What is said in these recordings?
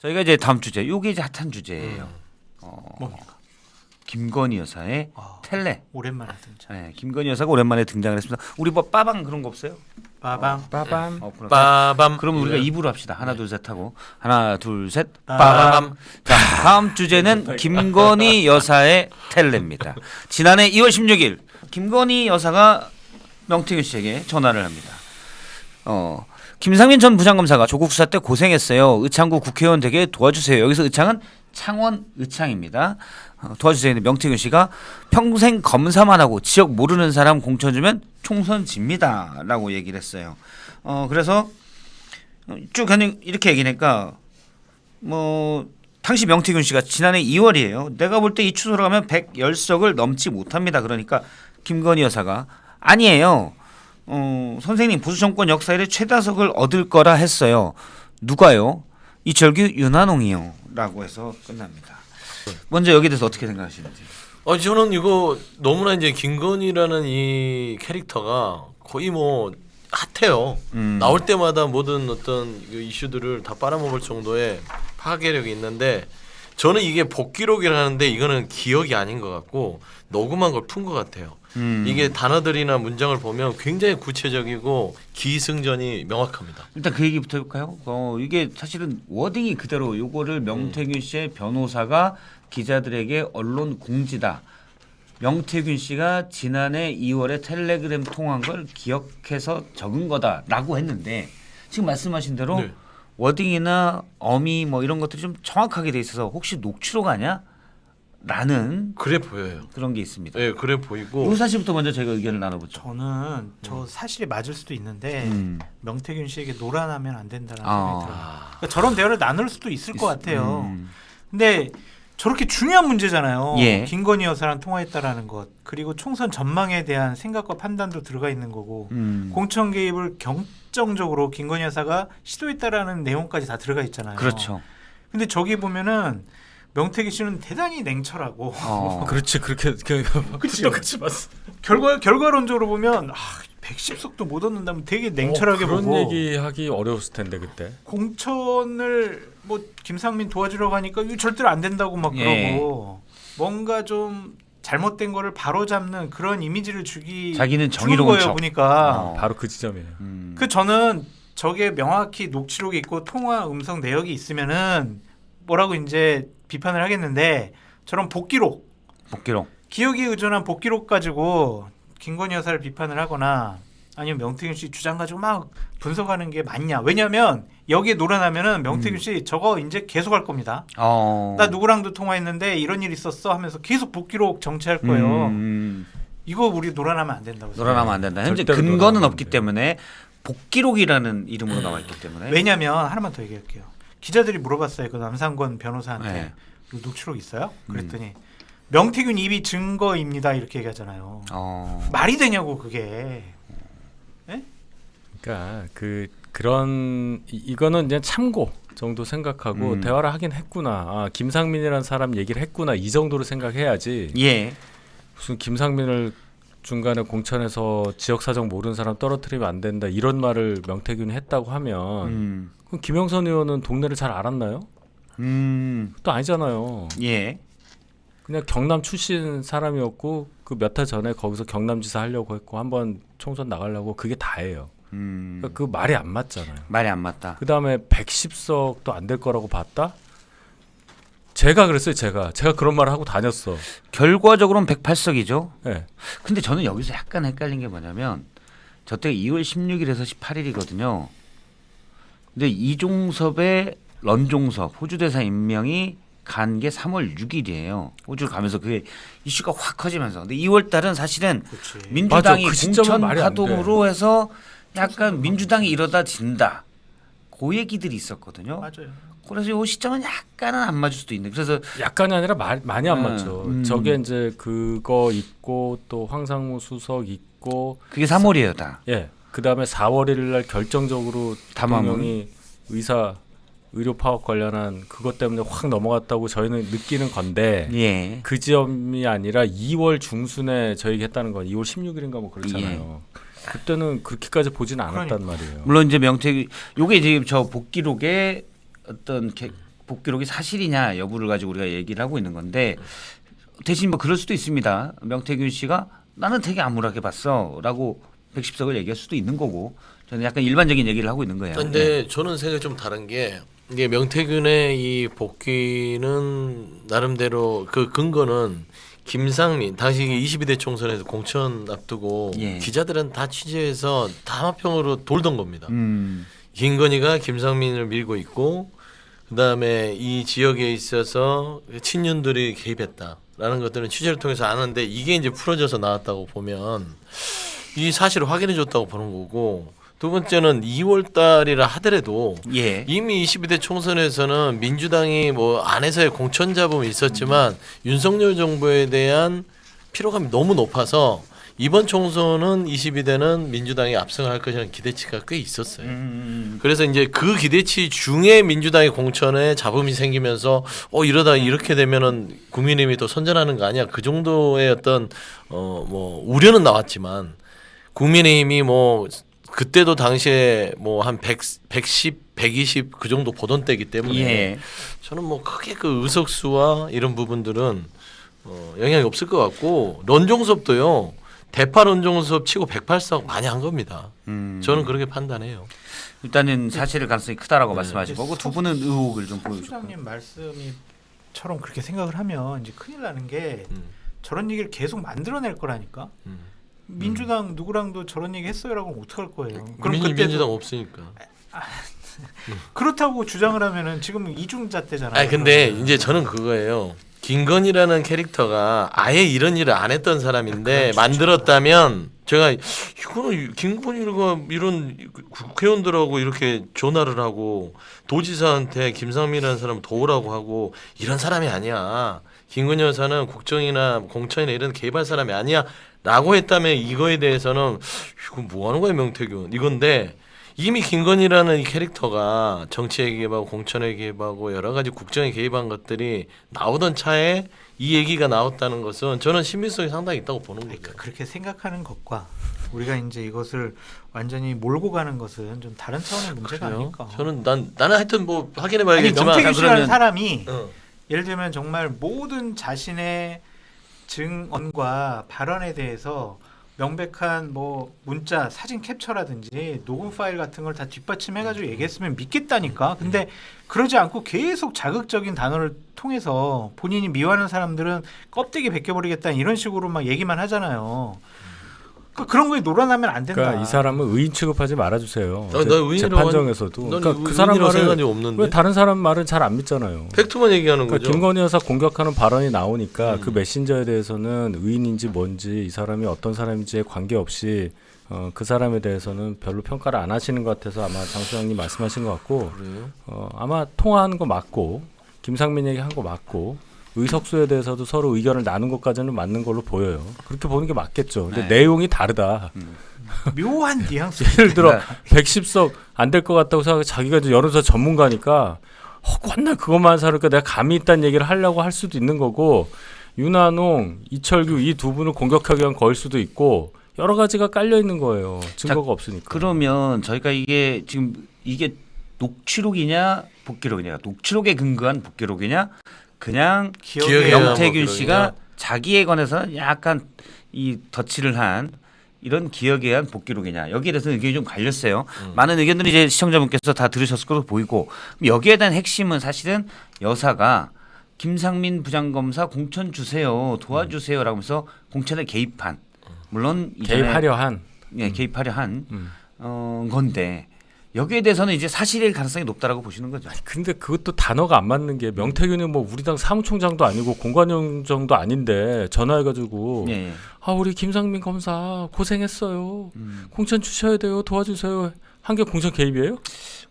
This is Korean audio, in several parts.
저희가 이제 다음 주제, 요게 이제 핫한 주제예요. 어, 뭡니까? 김건희 여사의 아, 텔레. 오랜만에 등장. 네, 김건희 여사가 오랜만에 등장을 했습니다. 우리 뭐 빠방 그런 거 없어요? 빠방. 빠밤. 어, 그럼 빠밤. 그러면 우리가 입으로 합시다. 하나 둘 셋 하고 하나 둘 셋. 빠밤. 빠밤. 자, 다음 주제는 김건희 여사의 텔레입니다. 지난해 2월 16일 김건희 여사가 명태균 씨에게 전화를 합니다. 어, 김상민 전 부장검사가 조국 수사 때 고생했어요. 의창구 국회의원 되게 도와주세요. 여기서 의창은 창원 의창입니다. 어, 도와주세요. 명태균 씨가 평생 검사만 하고 지역 모르는 사람 공천 주면 총선 집니다 라고 얘기를 했어요. 어, 그래서 쭉 이렇게 얘기니까 뭐 당시 명태균 씨가 지난해 2월이에요. 내가 볼 때 이 추세로 가면 110석을 넘지 못합니다. 그러니까 김건희 여사가 아니에요. 어, 선생님 보수 정권 역사 이래 최다석을 얻을 거라 했어요. 누가요? 이철규 윤한홍이요라고 해서 끝납니다. 먼저 여기에 대해서 어떻게 생각하시는지. 어 저는 이거 너무나 이제 김건희라는 이 캐릭터가 거의 뭐 핫해요. 음. 나올 때마다 모든 어떤 그 이슈들을 다 빨아먹을 정도의 파괴력이 있는데 저는 이게 복기록이라는데 이거는 기억이 아닌 것 같고 녹음한 걸 푼 것 같아요. 음. 이게 단어들이나 문장을 보면 굉장히 구체적이고 기승전이 명확합니다. 일단 그 얘기부터 해볼까요? 어, 이게 사실은 워딩이 그대로 요거를 명태균 씨의 변호사가 기자들에게 언론 공지다. 명태균 씨가 지난해 2월에 텔레그램 통한 걸 기억해서 적은 거다라고 했는데 지금 말씀하신 대로 네. 워딩이나 어미 뭐 이런 것들이 좀 정확하게 돼 있어서 혹시 녹취록 아니야? 라는 그래 보여요. 그런 게 있습니다. 예, 그래 이 보이고 사실부터 먼저 저희가 의견을 나눠보죠. 저는 저 사실이 맞을 수도 있는데 음. 명태균 씨에게 노란하면 안 된다는 아. 생각이 들어요. 그러니까 저런 대화를 나눌 수도 있을 것 같아요. 음. 근데 저렇게 중요한 문제잖아요. 예. 김건희 여사랑 통화했다라는 것 그리고 총선 전망에 대한 생각과 판단도 들어가 있는 거고 음. 공천 개입을 경정적으로 김건희 여사가 시도했다라는 내용까지 다 들어가 있잖아요. 그렇죠. 근데 저기 보면은 명태균 씨는 대단히 냉철하고 어. 그렇지 그렇게 그 그치. 똑같이 봤어. 결과 결과론적으로 보면 아, 110석도 못 얻는다면 되게 냉철하게 어, 그런 보고 얘기하기 어려웠을 텐데 그때. 공천을 뭐 김상민 도와주러 가니까 이거 절대로 안 된다고 막 예. 그러고 뭔가 좀 잘못된 거를 바로 잡는 그런 이미지를 주기 자기는 정의로운 거예요 척. 보니까 어. 바로 그 지점이에요. 음. 그 저는 저게 명확히 녹취록이 있고 통화 음성 내역이 있으면은 뭐라고 이제 비판을 하겠는데 저런 복기록 복기록. 기억에 의존한 복기록 가지고 김건희 여사를 비판을 하거나 아니면 명태균 씨 주장 가지고 막 분석하는 게 맞냐? 왜냐하면 여기에 노란하면은 명태균 씨 저거 이제 계속 할 겁니다. 어. 나 누구랑도 통화했는데 이런 일 있었어 하면서 계속 복기록 정치할 거예요. 음, 이거 우리 노란하면 안 된다고. 놀아나면 안 된다. 현재 절대로 근거는 놀아나면 없기 안 돼요. 때문에 복기록이라는 이름으로 나와 있기 때문에. 왜냐하면 하나만 더 얘기할게요. 기자들이 물어봤어요. 그 남상권 변호사한테 네. 녹취록 있어요? 그랬더니 명태균 입이 증거입니다 이렇게 얘기하잖아요. 어. 말이 되냐고 그게. 그러니까 그 그런 이, 이거는 그냥 참고 정도 생각하고 음. 대화를 하긴 했구나. 아, 김상민이라는 사람 얘기를 했구나. 이 정도로 생각해야지. 예. 무슨 김상민을 중간에 공천에서 지역 사정 모르는 사람 떨어뜨리면 안 된다. 이런 말을 명태균이 했다고 하면 음. 그럼 김영선 의원은 동네를 잘 알았나요? 음. 또 아니잖아요. 예. 그냥 경남 출신 사람이었고 그 몇 해 전에 거기서 경남지사 하려고 했고 한번 총선 나가려고 그게 다예요. 음. 그러니까 그 말이 안 맞잖아요. 말이 안 맞다. 그 다음에 110석도 안 될 거라고 봤다. 제가 그랬어요. 제가 제가 그런 말을 하고 다녔어. 결과적으로는 108석이죠. 예. 근데 저는 여기서 약간 헷갈린 게 뭐냐면 저때 2월 16일에서 18일이거든요. 근데 이종섭의 런종섭 호주 대사 임명이 간 게 3월 6일이에요. 호주를 가면서 그게 이슈가 확 커지면서. 근데 2월 달은 사실은 그렇지. 민주당이 맞아. 그 공천. 파동으로 해서 약간 민주당이 이러다 진다. 그 얘기들이 있었거든요. 맞아요. 그래서 이 시점은 약간은 안 맞을 수도 있는데 그래서 약간이 아니라 말, 많이 안 음, 맞죠. 음. 저게 이제 그거 있고 또 황상무 수석 있고 그게 3월이에요 다. 예. 그 다음에 4월 1일 날 결정적으로 담화문. 대통령이 의사 의료 파업 관련한 그것 때문에 확 넘어갔다고 저희는 느끼는 건데 예. 그 지점이 아니라 2월 중순에 저희가 했다는 건 2월 16일인가 뭐 그렇잖아요. 그때는 그렇게까지 보지는 않았단 말이에요. 물론 이제 명태균 요게 지금 저 복기록에 어떤 개- 복기록이 사실이냐 여부를 가지고 우리가 얘기를 하고 있는 건데 대신 뭐 그럴 수도 있습니다. 명태균 씨가 나는 되게 암울하게 봤어라고 110석을 얘기할 수도 있는 거고 저는 약간 일반적인 얘기를 하고 있는 거예요. 근데 저는 생각이 좀 다른 게 이게 명태균의 이 복귀는 나름대로 그 근거는 김상민 당시 22대 총선에서 공천 앞두고 예. 기자들은 다 취재해서 다마평으로 돌던 겁니다. 음, 김건희가 김상민을 밀고 있고 그다음에 이 지역에 있어서 친윤들이 개입했다라는 것들은 취재를 통해서 아는데 이게 이제 풀어져서 나왔다고 보면 이 사실을 확인해 줬다고 보는 거고 두 번째는 2월 달이라 하더라도 예. 이미 22대 총선에서는 민주당이 뭐 안에서의 공천 잡음이 있었지만 윤석열 정부에 대한 피로감이 너무 높아서 이번 총선은 22대는 민주당이 압승을 할 것이라는 기대치가 꽤 있었어요. 음, 그래서 이제 그 기대치 중에 민주당의 공천에 잡음이 생기면서 어 이러다 이렇게 되면은 국민의힘이 또 선전하는 거 아니야 그 정도의 어떤 어 뭐 우려는 나왔지만 국민의힘이 뭐 그때도 당시에 뭐 한 100, 110, 120 그 정도 보던 때기 때문에 예. 저는 뭐 크게 그 의석수와 이런 부분들은 어, 영향이 없을 것 같고 런종섭도요 대파 런종섭 치고 108석 많이 한 겁니다. 음. 저는 그렇게 판단해요. 일단은 사실의 가능성이 크다라고 네. 말씀하신 거고 두 분은 의혹을 좀 보여주고. 소장님 말씀이처럼 그렇게 생각을 하면 이제 큰일 나는 게 음, 저런 얘기를 계속 만들어낼 거라니까. 음. 민주당 누구랑도 저런 얘기 했어요라고 어떡할 거예요. 그럼 민, 그때 민주당 없으니까. 그렇다고 주장을 하면은 지금 이중잣대잖아요. 아니 근데 그러면. 이제 저는 그거예요. 김건희라는 캐릭터가 아예 이런 일을 안 했던 사람인데 만들었다면 제가 이거는 김건희가 이런 국회의원들하고 이렇게 전화를 하고 도지사한테 김상민이라는 사람을 도우라고 하고 이런 사람이 아니야. 김건희 여사는 국정이나 공천이나 이런 개입할 사람이 아니야. 라고 했다면 이거에 대해서는 이거 뭐 하는 거야 명태균 이건데 이미 김건희라는 이 캐릭터가 정치에 개입하고 공천에 개입하고 여러 가지 국정에 개입한 것들이 나오던 차에 이 얘기가 나왔다는 것은 저는 신빙성이 상당히 있다고 보는 거죠. 그러니까 그렇게 생각하는 것과 우리가 이제 이것을 완전히 몰고 가는 것은 좀 다른 차원의 문제가 그래요? 아닐까. 저는 난 나는 하여튼 뭐 아니 확인해봐야겠지만 명태균 씨라는 사람이 어. 예를 들면 정말 모든 자신의 증언과 발언에 대해서 명백한 뭐 문자, 사진 캡처라든지 녹음 파일 같은 걸 다 뒷받침해가지고 얘기했으면 믿겠다니까. 근데 그러지 않고 계속 자극적인 단어를 통해서 본인이 미워하는 사람들은 껍데기 벗겨버리겠다 이런 식으로 막 얘기만 하잖아요. 그 그런 거에 놀아나면 안 된다. 그러니까 이 사람은 의인 취급하지 말아주세요. 아, 나 의인이라고 재판정에서도. 난 그러니까 그 사람 말을 적 없는데 왜 다른 사람 말은 잘 안 믿잖아요. 팩트만 얘기하는 그러니까 거죠. 김건희 여사 공격하는 발언이 나오니까 음. 그 메신저에 대해서는 의인인지 뭔지 이 사람이 어떤 사람인지에 관계없이 어, 그 사람에 대해서는 별로 평가를 안 하시는 것 같아서 아마 장 소장님 말씀하신 것 같고 그래요? 어, 아마 통화한 거 맞고 김상민 얘기 한 거 맞고 의석수에 대해서도 서로 의견을 나눈 것까지는 맞는 걸로 보여요. 그렇게 보는 게 맞겠죠. 근데 네. 내용이 다르다. 묘한 뉘앙스. 예를 들어 그러니까 110석 안 될 것 같다고 생각 자기가 이제 여론조사 전문가니까 어, 맨날 그것만 사니까 내가 감이 있다는 얘기를 하려고 할 수도 있는 거고 윤한홍, 이철규 이 두 분을 공격하기 위한 거일 수도 있고 여러 가지가 깔려 있는 거예요. 증거가 없으니까. 그러면 저희가 이게 지금 이게 녹취록이냐 복기록이냐 녹취록에 근거한 복기록이냐 그냥 명태균 복기록이냐? 씨가 자기에 관해서는 약간 이 덧칠을 한 이런 기억에 의한 복기록이냐 여기에 대해서 의견이 좀 갈렸어요. 음. 많은 의견들이 이제 시청자분께서 다 들으셨을 것으로 보이고 여기에 대한 핵심은 사실은 여사가 김상민 부장검사 공천 주세요 도와주세요라고 하면서 공천에 개입한 물론 개입하려 한. 예, 개입하려 한 음. 어, 건데 여기에 대해서는 이제 사실일 가능성이 높다라고 보시는 거죠. 근데 그것도 단어가 안 맞는 게 명태균이 뭐 우리 당 사무총장도 아니고 공관영정도 아닌데 전화해가지고 예, 예. 아 우리 김상민 검사 고생했어요. 음. 공천 주셔야 돼요. 도와주세요. 한 게 공천 개입이에요?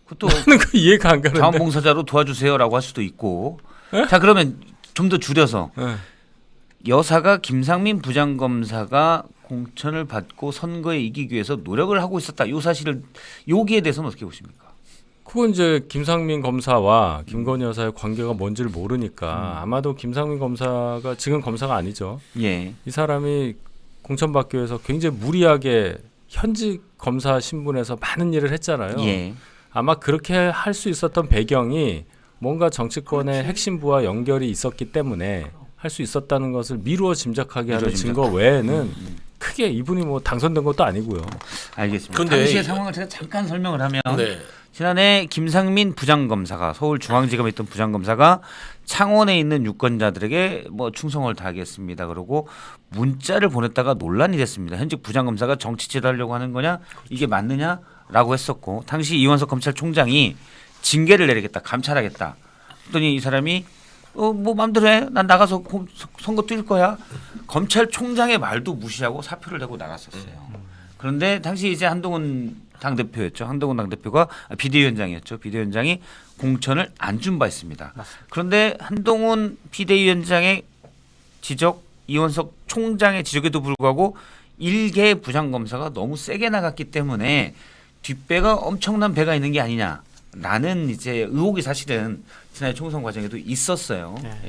그것도 나는 그 이해가 안 가는데. 자원봉사자로 도와주세요라고 할 수도 있고. 예? 자 그러면 좀 더 줄여서 예. 여사가 김상민 부장검사가 공천을 받고 선거에 이기기 위해서 노력을 하고 있었다. 이 사실을 여기에 대해서는 어떻게 보십니까? 그건 이제 김상민 검사와 김건희 여사의 관계가 뭔지를 모르니까 아마도 김상민 검사가 지금 검사가 아니죠. 예, 이 사람이 공천 받기 위해서 굉장히 무리하게 현직 검사 신분에서 많은 일을 했잖아요. 예, 아마 그렇게 할 수 있었던 배경이 뭔가 정치권의 핵심부와 연결이 있었기 때문에 할 수 있었다는 것을 미루어 짐작하게 하는 미루어 짐작. 증거 외에는 크게 이분이 뭐 당선된 것도 아니고요. 알겠습니다. 근데 당시의 이- 상황을 제가 잠깐 설명을 하면 네. 지난해 김상민 부장검사가 서울중앙지검에 있던 부장검사가 창원에 있는 유권자들에게 뭐 충성을 다하겠습니다. 그러고 문자를 보냈다가 논란이 됐습니다. 현직 부장검사가 정치 지도하려고 하는 거냐 이게 맞느냐라고 했었고 당시 이원석 검찰총장이 징계를 내리겠다 감찰하겠다. 그랬더니 이 사람이 어뭐 마음대로 해. 난 나가서 공- 선거 뛸 거야. 검찰총장의 말도 무시하고 사표를 내고 나갔었어요. 그런데 당시 이제 한동훈 당 대표였죠. 한동훈 당 대표가 비대위원장이었죠. 비대위원장이 공천을 안 준 바 있습니다. 그런데 한동훈 비대위원장의 지적, 이원석 총장의 지적에도 불구하고 일개 부장검사가 너무 세게 나갔기 때문에 뒷배가 엄청난 배가 있는 게 아니냐 라는 이제 의혹이 사실은 지난해 총선 과정에도 있었어요. 네.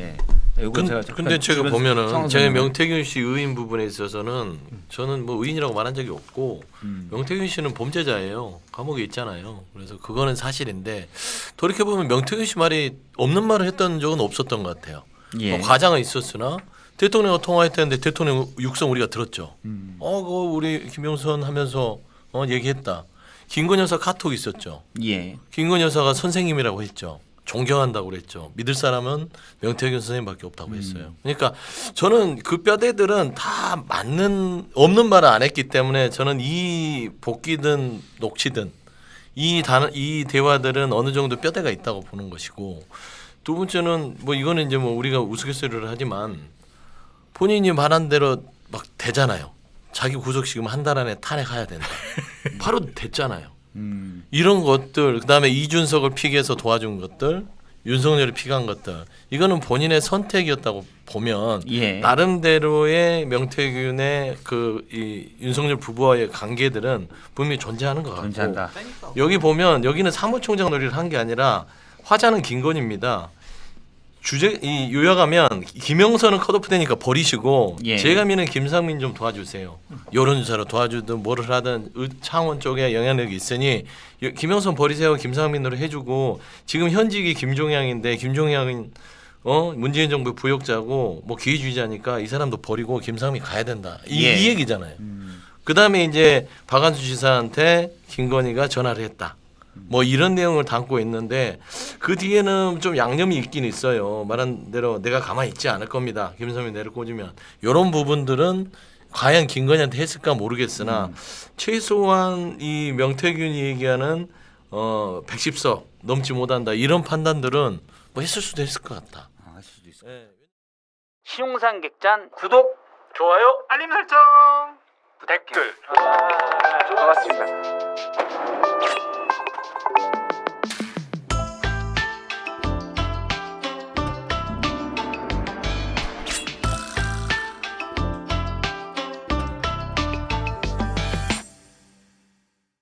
예. 요거 근, 제가 근데 제가 보면은 설명을- 명태균 씨 의인 부분에 있어서는 저는 뭐 의인이라고 말한 적이 없고 음. 명태균 씨는 범죄자예요. 감옥에 있잖아요. 그래서 그거는 사실인데 돌이켜 보면 명태균 씨 말이 없는 말을 했던 적은 없었던 것 같아요. 예. 뭐 과장은 있었으나 대통령과 통화했다는데 대통령 육성 우리가 들었죠. 음. 어, 그거 우리 김영선 하면서 어, 얘기했다. 김건 여사 카톡 있었죠. 예. 김건 여사가 선생님이라고 했죠. 존경한다고 그랬죠. 믿을 사람은 명태균 선생님밖에 없다고 했어요. 그러니까 저는 그 뼈대들은 다 맞는 없는 말을 안 했기 때문에 저는 이 복귀든 녹취든 이 단 이 대화들은 어느 정도 뼈대가 있다고 보는 것이고 두 번째는 뭐 이거는 이제 뭐 우리가 우스갯소리를 하지만 본인이 말한 대로 막 되잖아요. 자기 구속시키면 한달 안에 탄핵해야 된다. 바로 됐잖아요. 음. 이런 것들 그다음에 이준석을 픽해서 도와준 것들 윤석열이 픽한 것들 이거는 본인의 선택이었다고 보면 예. 나름대로의 명태균의 그 이 윤석열 부부와의 관계들은 분명히 존재하는 것 같고 존재한다. 여기 보면 여기는 사무총장 놀이를 한 게 아니라 화자는 김건희입니다. 주제 이 요약하면 김영선은 컷오프 되니까 버리시고 예. 제가 미는 김상민 좀 도와주세요. 여론조사로 도와주든 뭐를 하든 의- 창원 쪽에 영향력이 있으니 여- 김영선 버리세요. 김상민으로 해주고 지금 현직이 김종양인데 김종양은 어 문재인 정부 부역자고 뭐 기회주의자니까 이 사람도 버리고 김상민 가야 된다. 이, 예. 이 얘기잖아요. 그 다음에 이제 박한수 지사한테 김건희가 전화를 했다. 뭐 이런 내용을 담고 있는데 그 뒤에는 좀 양념이 있긴 있어요. 말한 대로 내가 가만히 있지 않을 겁니다. 김선미 내를 꽂으면 이런 부분들은 과연 김건희한테 했을까 모르겠으나 최소한 이 명태균이 얘기하는 어 110석 넘지 못한다 이런 판단들은 뭐 했을 수도 있을 것 같다. 아, 할 수도 있어. 예. 신용상 객잔 구독 좋아요. 알림 설정. 댓글. 아, 고맙습니다.